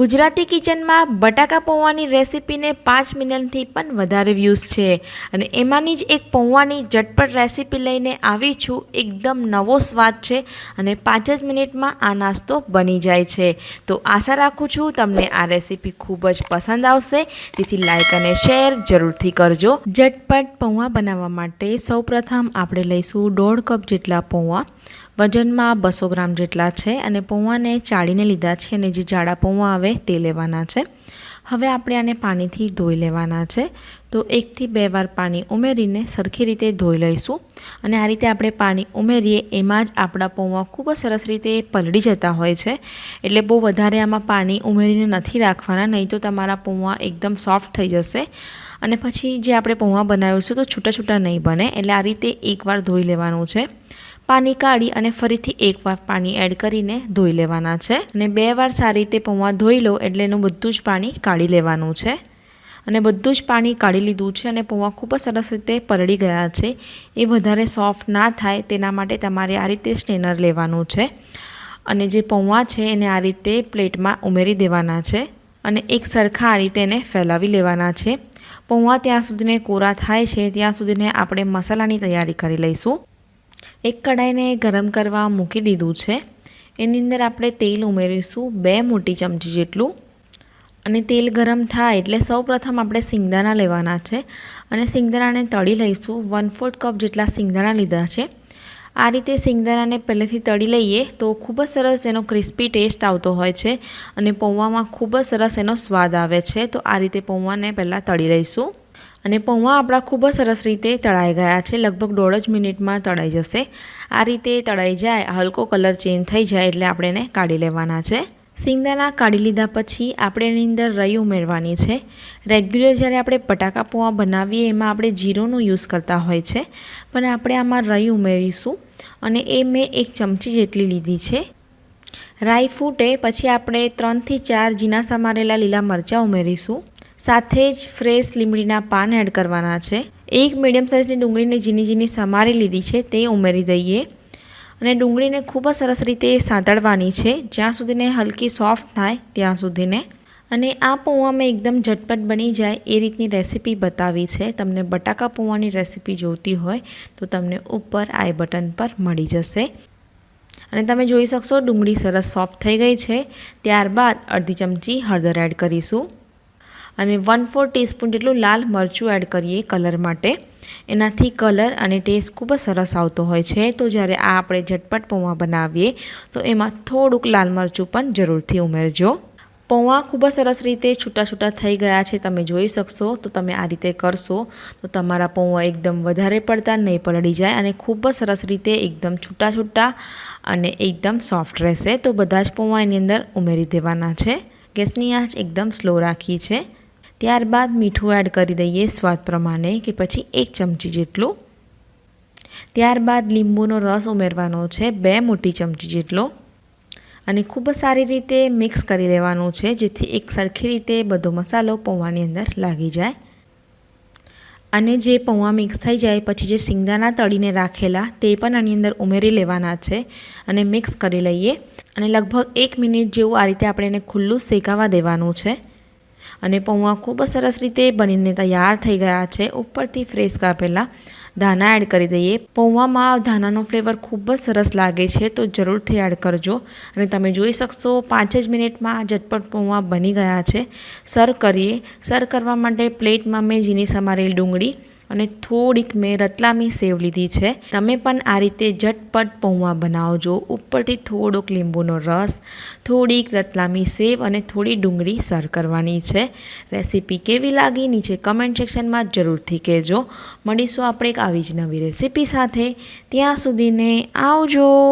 ગુજરાતી કિચનમાં બટાકા પૌવાની રેસીપીને પાંચ મિલિયનથી પણ વધારે વ્યૂઝ છે. અને એમાંની જ એક પૌવાની ઝટપટ રેસીપી લઈને આવી છું. એકદમ નવો સ્વાદ છે અને પાંચ જ મિનિટમાં આ નાસ્તો બની જાય છે. તો આશા રાખું છું તમને આ રેસીપી ખૂબ જ પસંદ આવશે. તેથી લાઇક અને શેર જરૂરથી કરજો. ઝટપટ પૌવા બનાવવા માટે સૌપ્રથમ આપણે લઈશું દોઢ કપ જેટલા પૌવા વજનમાં બસો ગ્રામ જેટલા છે અને પૌવાને ચાળીને લીધા છે અને જે જાડા પૌવા આવે તે લેવાના છે. હવે આપણે આને પાણીથી ધોઈ લેવાના છે. તો એકથી બે વાર પાણી ઉમેરીને સરખી રીતે ધોઈ લઈશું. અને આ રીતે આપણે પાણી ઉમેરીએ એમાં જ આપણા પૌવા ખૂબ જ સરસ રીતે પલળી જતા હોય છે. એટલે બહુ વધારે આમાં પાણી ઉમેરીને નથી રાખવાના, નહીં તો તમારા પૌવા એકદમ સોફ્ટ થઈ જશે. અને પછી જે આપણે પૌવા બનાવીશું તો છૂટા છૂટા નહીં બને, એટલે આ રીતે એકવાર ધોઈ લેવાનું છે. પાણી કાઢી અને ફરીથી એકવાર પાણી એડ કરીને ધોઈ લેવાના છે. અને બે વાર સારી રીતે પૌવા ધોઈ લો એટલે એનું બધું જ પાણી કાઢી લેવાનું છે. અને બધું જ પાણી કાઢી લીધું છે અને પૌવા ખૂબ જ સરસ રીતે પલળી ગયા છે. એ વધારે સોફ્ટ ના થાય તેના માટે તમારે આ રીતે સ્ટેનર લેવાનું છે. અને જે પૌવા છે એને આ રીતે પ્લેટમાં ઉમેરી દેવાના છે અને એક સરખા આ રીતે એને ફેલાવી લેવાના છે. પૌવા ત્યાં સુધીને કોરા થાય છે, ત્યાં સુધીને આપણે મસાલાની તૈયારી કરી લઈશું. એક કઢાઈને ગરમ કરવા મૂકી દીધું છે. એની અંદર આપણે તેલ ઉમેરીશું બે મોટી ચમચી જેટલું. અને તેલ ગરમ થાય એટલે સૌપ્રથમ આપણે સિંગદાણા લેવાના છે. અને સિંગદાણાને તળી લઈશું. વન ફોર્થ કપ જેટલા સિંગદાણા લીધા છે. આ રીતે સિંગદાણાને પહેલેથી તળી લઈએ તો ખૂબ જ સરસ એનો ક્રિસ્પી ટેસ્ટ આવતો હોય છે અને પૌવામાં ખૂબ જ સરસ એનો સ્વાદ આવે છે. તો આ રીતે પૌવાને પહેલાં તળી લઈશું. અને પૌવા આપણા ખૂબ જ સરસ રીતે તળાઈ ગયા છે. લગભગ દોઢ જ મિનિટમાં તળાઈ જશે. આ રીતે તળાઈ જાય હલકો કલર ચેન્જ થઈ જાય એટલે આપણે એને કાઢી લેવાના છે. સિંગદાણા કાઢી લીધા પછી આપણે એની અંદર રઈ ઉમેરવાની છે. રેગ્યુલર જ્યારે આપણે બટાકા પૌવા બનાવીએ, એમાં આપણે જીરોનો યુઝ કરતા હોય છે. પણ આપણે આમાં રઈ ઉમેરીશું અને એ મેં એક ચમચી જેટલી લીધી છે. રાઈ ફૂટે પછી આપણે ત્રણથી ચાર જીના સમારેલા લીલા મરચાં ઉમેરીશું. સાથે જ ફ્રેશ લીમડીના પાન એડ કરવાના છે. એક મીડિયમ સાઇઝની ડુંગળીને ઝીની ઝીની સમારી લીધી છે, તે ઉમેરી દઈએ. અને ડુંગળીને ખૂબ જ સરસ રીતે સાંતળવાની છે. જ્યાં સુધીને હલકી સોફ્ટ થાય ત્યાં સુધીને. અને આ પૌવામાં એકદમ ઝટપટ બની જાય એ રીતની રેસીપી બતાવી છે. તમને બટાકા પૌવાની રેસીપી જોઈતી હોય તો તમને ઉપર આઈ બટન પર મળી જશે. અને તમે જોઈ શકશો ડુંગળી સરસ સોફ્ટ થઈ ગઈ છે. ત્યારબાદ અડધી ચમચી હળદર એડ કરીશું. અને વન ફોર ટીસ્પૂન જેટલું લાલ મરચું એડ કરીએ કલર માટે. એનાથી કલર અને ટેસ્ટ ખૂબ જ સરસ આવતો હોય છે. તો જ્યારે આ આપણે ઝટપટ પૌવા બનાવીએ, તો એમાં થોડુંક લાલ મરચું પણ જરૂરથી ઉમેરજો. પૌવા ખૂબ જ સરસ રીતે છૂટા છૂટા થઈ ગયા છે, તમે જોઈ શકશો. તો તમે આ રીતે કરશો, તો તમારા પૌવા એકદમ વધારે પડતા નહીં પલળી જાય અને ખૂબ જ સરસ રીતે એકદમ છૂટા છૂટા અને એકદમ સોફ્ટ રહેશે. તો બધા જ પૌવા એની અંદર ઉમેરી દેવાના છે. ગેસની આંચ એકદમ સ્લો રાખી છે. ત્યારબાદ મીઠું એડ કરી દઈએ સ્વાદ પ્રમાણે કે પછી એક ચમચી જેટલું. ત્યારબાદ લીંબુનો રસ ઉમેરવાનો છે બે મોટી ચમચી જેટલો. અને ખૂબ જ સારી રીતે મિક્સ કરી લેવાનું છે, જેથી એક સરખી રીતે બધો મસાલો પૌવાની અંદર લાગી જાય. અને જે પૌવા મિક્સ થઈ જાય, પછી જે સિંગદાણા તળીને રાખેલા, તે પણ આની અંદર ઉમેરી લેવાના છે અને મિક્સ કરી લઈએ. અને લગભગ એક મિનિટ જેવું આ રીતે આપણે એને ખુલ્લું શેકાવા દેવાનું છે. અને પૌવા ખૂબ જ સરસ રીતે બનીને તૈયાર થઈ ગયા છે. ઉપરથી ફ્રેશ કાપેલા ધાના એડ કરી દઈએ. પૌવામાં ધાનાનો ફ્લેવર ખૂબ જ સરસ લાગે છે, તો જરૂરથી એડ કરજો. અને તમે જોઈ શકશો પાંચ જ મિનિટમાં ઝટપટ પૌવા બની ગયા છે. સર્વ કરીએ. સર્વ કરવા માટે પ્લેટમાં મેં ઝીની સમારેલી ડુંગળી અને થોડીક મેં રતલામી સેવ લીધી છે. તમે પણ આ રીતે ઝટપટ પૌવા બનાવજો. ઉપરથી થોડોક લીંબુનો રસ, થોડીક રતલામી સેવ અને થોડી ડુંગળી સર કરવાની છે. રેસીપી કેવી લાગી નીચે કમેન્ટ સેક્શનમાં જરૂરથી કહેજો. મળીશું આપણે એક આવી જ નવી રેસીપી સાથે. ત્યાં સુધીને આવજો.